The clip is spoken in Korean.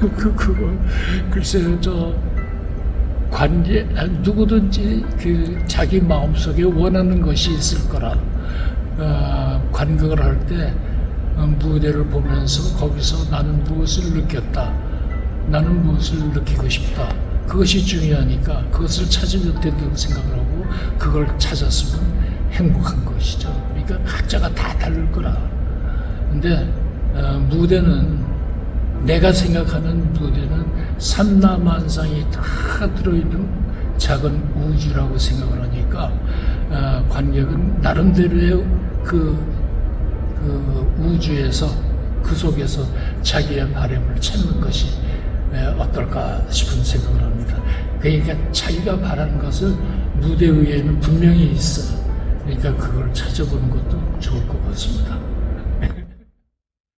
그 그거. 글쎄요 저 관계 아, 누구든지 그 자기 마음속에 원하는 것이 있을 거라 어, 관극을 할때 어, 무대를 보면서 거기서 나는 무엇을 느꼈다 나는 무엇을 느끼고 싶다. 그것이 중요하니까 그것을 찾으려 된다고 생각을 하고 그걸 찾았으면 행복한 것이죠. 그러니까 각자가 다 다를 거라. 근데 어, 무대는 내가 생각하는 무대는 삼라만상이 다 들어있는 작은 우주라고 생각을 하니까 어, 관객은 나름대로의 그, 그 우주에서 그 속에서 자기의 바램을 찾는 것이 에, 어떨까 싶은 생각을 합니다. 그러니까 자기가 바라는 것을 무대 위에는 분명히 있어. 그러니까 그걸 찾아보는 것도 좋을 것 같습니다.